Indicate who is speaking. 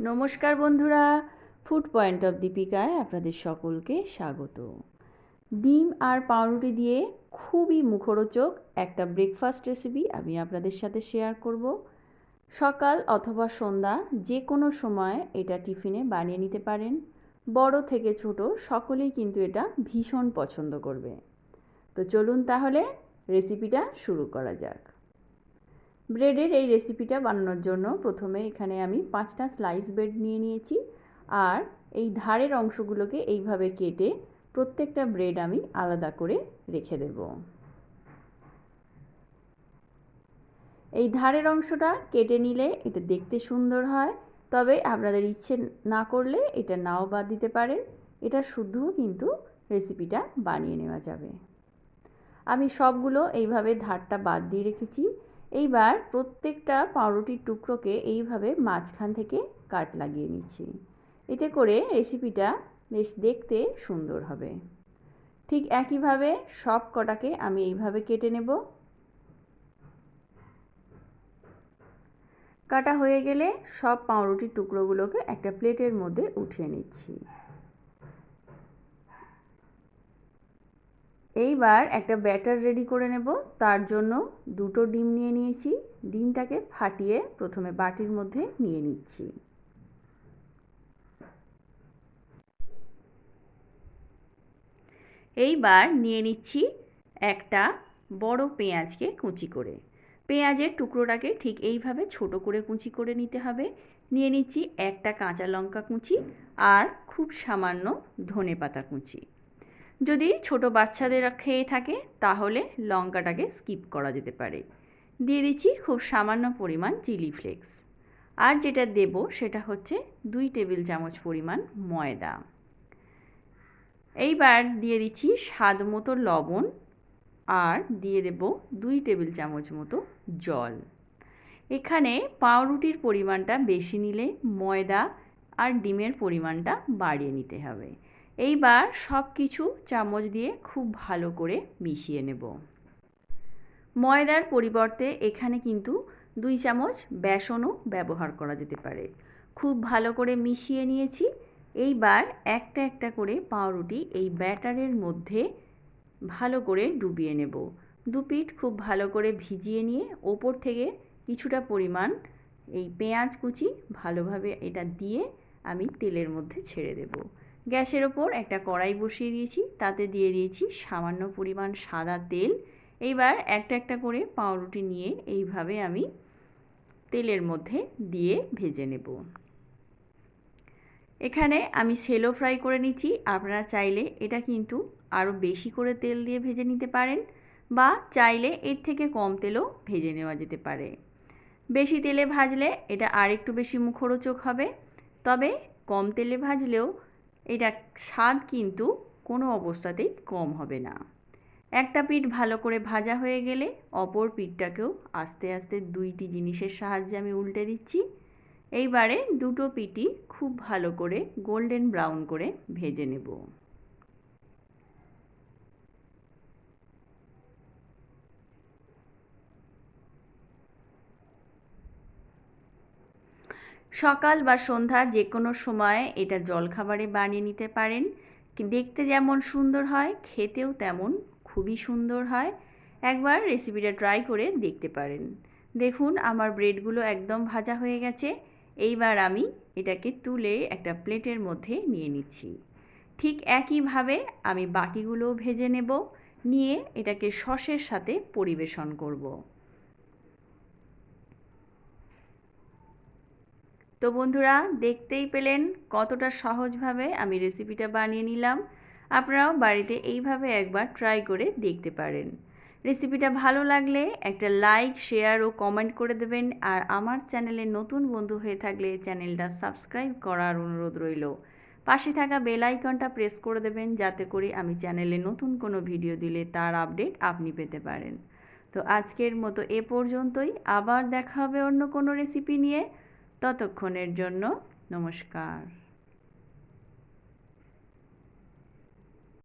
Speaker 1: নমস্কার বন্ধুরা food point of দীপিকায় আপনাদের সকলকে স্বাগত। ডিম আর পাউরুটি দিয়ে খুবই মুখরোচক একটা ব্রেকফাস্ট রেসিপি আমি আপনাদের সাথে শেয়ার করব। সকাল অথবা সন্ধ্যা যে কোনো সময় এটা টিফিনে বানিয়ে নিতে পারেন। বড় থেকে ছোট সকলেই কিন্তু এটা ভীষণ পছন্দ করবে। তো চলুন তাহলে রেসিপিটা শুরু করা যাক। ব্রেডের এই রেসিপিটা বানানোর জন্য প্রথমে এখানে আমি পাঁচটা স্লাইস ব্রেড নিয়ে নিয়েছি। আর এই ধারের অংশগুলোকে এইভাবে কেটে প্রত্যেকটা ব্রেড আমি আলাদা করে রেখে দেব। এই ধারের অংশটা কেটে নিলে এটা দেখতে সুন্দর হয়, তবে আপনাদের ইচ্ছে না করলে এটা নাও বাদ দিতে পারেন। এটা শুদ্ধও কিন্তু রেসিপিটা বানিয়ে নেওয়া যাবে। আমি সবগুলো এইভাবে ধারটা বাদ দিয়ে রেখেছি। এইবার প্রত্যেকটা পাউরুটির টুকরোকে এইভাবে মাঝখান থেকে কাট লাগিয়ে নিচ্ছি। এতে করে রেসিপিটা বেশ দেখতে সুন্দর হবে। ঠিক একইভাবে সব কটাকে আমি এইভাবে কেটে নেব। কাটা হয়ে গেলে সব পাউরুটির টুকরোগুলোকে একটা প্লেটের মধ্যে উঠিয়ে নিচ্ছি। এইবার একটা ব্যাটার রেডি করে নেব। তার জন্য দুটো ডিম নিয়ে নিয়েছি। ডিমটাকে ফাটিয়ে প্রথমে বাটির মধ্যে নিয়ে নিচ্ছি। এইবার নিয়ে নিচ্ছি একটা বড় পেঁয়াজকে কুচি করে। পেঁয়াজের টুকরোটাকে ঠিক এইভাবে ছোট করে কুচি করে নিতে হবে। নিয়ে নিচ্ছি একটা কাঁচা লঙ্কা কুচি আর খুব সামান্য ধনে পাতা কুচি। যদি ছোট বাচ্চাদের খেয়ে থাকে, তাহলে লঙ্কাটাকে স্কিপ করা যেতে পারে। দিয়ে দিচ্ছি খুব সামান্য পরিমাণ চিলি ফ্লেক্স। আর যেটা দেব সেটা হচ্ছে দুই টেবিল চামচ পরিমাণ ময়দা। এইবার দিয়ে দিচ্ছি স্বাদ মতো লবণ আর দিয়ে দেব দুই টেবিল চামচ মতো জল। এখানে পাউরুটির পরিমাণটা বেশি নিলে ময়দা আর ডিমের পরিমাণটা বাড়িয়ে নিতে হবে। এইবার সব কিছু চামচ দিয়ে খুব ভালো করে মিশিয়ে নেব। ময়দার পরিবর্তে এখানে কিন্তু দুই চামচ বেসনও ব্যবহার করা যেতে পারে। খুব ভালো করে মিশিয়ে নিয়েছি। এইবার একটা একটা করে পাউরুটি এই ব্যাটারের মধ্যে ভালো করে ডুবিয়ে নেব। দুপিঠ খুব ভালো করে ভিজিয়ে নিয়ে ওপর থেকে কিছুটা পরিমাণ এই পেঁয়াজ কুচি ভালোভাবে এটা দিয়ে আমি তেলের মধ্যে ছেড়ে দেবো। গ্যাসের ওপর একটা কড়াই বসিয়ে দিয়েছি, তাতে দিয়ে দিয়েছি সামান্য পরিমাণ সাদা তেল। এইবার একটা একটা করে পাউরুটি নিয়ে এইভাবে আমি তেলের মধ্যে দিয়ে ভেজে নেব। এখানে আমি সেলো ফ্রাই করে নিচ্ছি। আপনারা চাইলে এটা কিন্তু আরও বেশি করে তেল দিয়ে ভেজে নিতে পারেন বা চাইলে এর থেকে কম তেলও ভেজে নেওয়া যেতে পারে। বেশি তেলে ভাজলে এটা আর একটু বেশি মুখরোচক হবে। তবে কম তেলে ভাজলেও এটা স্বাদ কিন্তু কোনো অবস্থাতেই কম হবে না। একটা পিঠ ভালো করে ভাজা হয়ে গেলে অপর পিঠটাকেও আস্তে আস্তে দুইটি জিনিসের সাহায্যে আমি উল্টে দিচ্ছি। এইবারে দুটো পিঠই খুব ভালো করে গোল্ডেন ব্রাউন করে ভেজে নেব। সকাল বা সন্ধ্যা যে কোনো সময় এটা জলখাবারে বানিয়ে নিতে পারেন। দেখতে যেমন সুন্দর হয়, খেতেও তেমন খুবই সুন্দর হয়। একবার রেসিপিটা ট্রাই করে দেখতে পারেন। দেখুন, আমার ব্রেডগুলো একদম ভাজা হয়ে গেছে। এইবার আমি এটাকে তুলে একটা প্লেটের মধ্যে নিয়ে নিচ্ছি। ঠিক একইভাবে আমি বাকিগুলো ভেজে নেব। নিয়ে এটাকে সসের সাথে পরিবেশন করব। তো বন্ধুরা, দেখতেই পেলেন কতটা সহজভাবে আমি রেসিপিটা বানিয়ে নিলাম। আপনারাও বাড়িতে এইভাবে একবার ট্রাই করে দেখতে পারেন। রেসিপিটা ভালো লাগলে একটা লাইক শেয়ার ও কমেন্ট করে দেবেন। আর আমার চ্যানেলে নতুন বন্ধু হয়ে থাকলে চ্যানেলটা সাবস্ক্রাইব করার অনুরোধ রইল। পাশে থাকা বেল আইকনটা প্রেস করে দেবেন যাতে করে আমি চ্যানেলে নতুন কোনো ভিডিও দিলে তার আপডেট আপনি পেতে পারেন। তো আজকের মতো এ পর্যন্তই। আবার দেখা হবে অন্য কোনো রেসিপি নিয়ে। ততক্ষণের জন্য নমস্কার।